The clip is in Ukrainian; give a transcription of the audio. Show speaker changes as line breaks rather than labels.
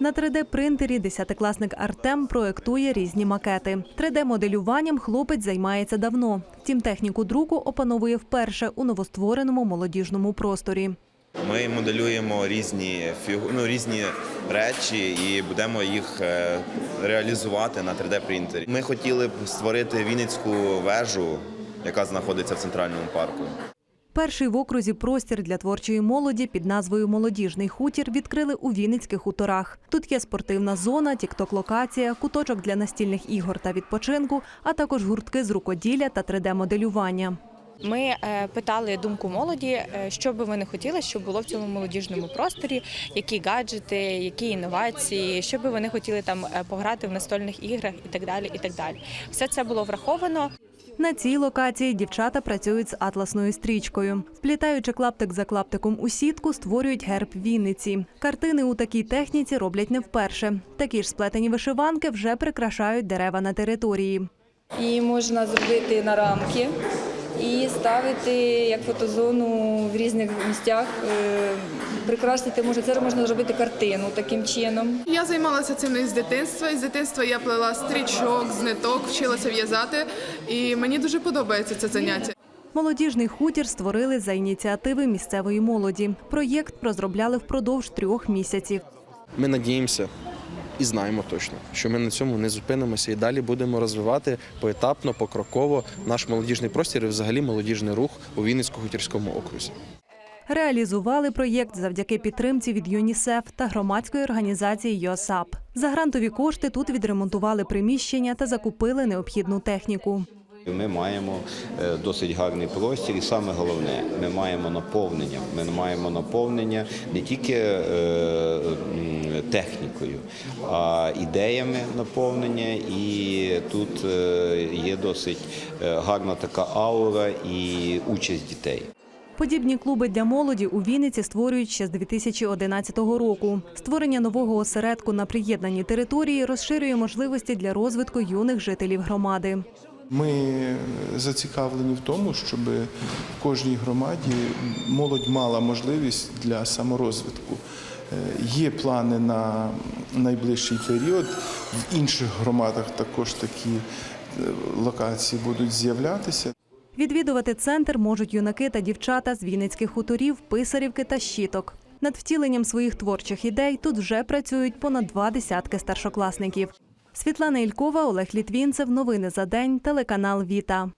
На 3D-принтері десятикласник Артем проектує різні макети. 3D-моделюванням хлопець займається давно. Втім, техніку друку опановує вперше у новоствореному молодіжному просторі.
Ми моделюємо різні ну, різні речі і будемо їх е, реалізувати на 3D-принтері. Ми хотіли б створити Вінницьку вежу, яка знаходиться в центральному парку.
Перший в окрузі простір для творчої молоді під назвою Молодіжний хутір відкрили у Вінницьких хуторах. Тут є спортивна зона, тікток-локація, куточок для настільних ігор та відпочинку, а також гуртки з рукоділля та 3D-моделювання.
Ми е, питали думку молоді, е, що би вони хотіли, щоб було в цьому молодіжному просторі, які гаджети, які інновації, що би вони хотіли там е, пограти в настольних іграх і так далі. І так далі. Все це було враховано.
На цій локації дівчата працюють з атласною стрічкою. Вплітаючи клаптик за клаптиком у сітку, створюють герб Вінниці. Картини у такій техніці роблять не вперше. Такі ж сплетені вишиванки вже прикрашають дерева на території.
Її можна зробити на рамки і ставити як фотозону в різних місцях. Е, Прикрасити може це можна зробити картину таким чином.
Я займалася цим із дитинства. Із дитинства я плела стрічок, з ниток, вчилася в'язати, і мені дуже подобається це заняття.
Молодіжний хутір створили за ініціативи місцевої молоді. Проєкт розробляли впродовж трьох місяців.
Ми надіємося і знаємо точно, що ми на цьому не зупинимося і далі будемо розвивати поетапно, покроково наш молодіжний простір і взагалі молодіжний рух у Вінницько-Хутірському окрузі.
Реалізували проєкт завдяки підтримці від ЮНІСЕФ та громадської організації ЮОСАП. За грантові кошти тут відремонтували приміщення та закупили необхідну техніку.
Ми маємо е, досить гарний простір, і саме головне, ми маємо наповнення. Ми маємо наповнення не тільки е, технікою, а ідеями наповнення. І тут е, є досить е, гарна така аура і участь дітей.
Подібні клуби для молоді у Вінниці створюють ще з 2011 року. Створення нового осередку на приєднаній території розширює можливості для розвитку юних жителів громади.
Ми зацікавлені в тому, щоб в кожній громаді молодь мала можливість для саморозвитку. Е, Є плани на найближчий період. В інших громадах також такі е, локації будуть з'являтися.
Відвідувати центр можуть юнаки та дівчата з Вінницьких хуторів, писарівки та щіток. Над втіленням своїх творчих ідей тут вже працюють понад два десятки старшокласників. Світлана Ількова, Олег Літвінцев. Новини за день. Телеканал Віта.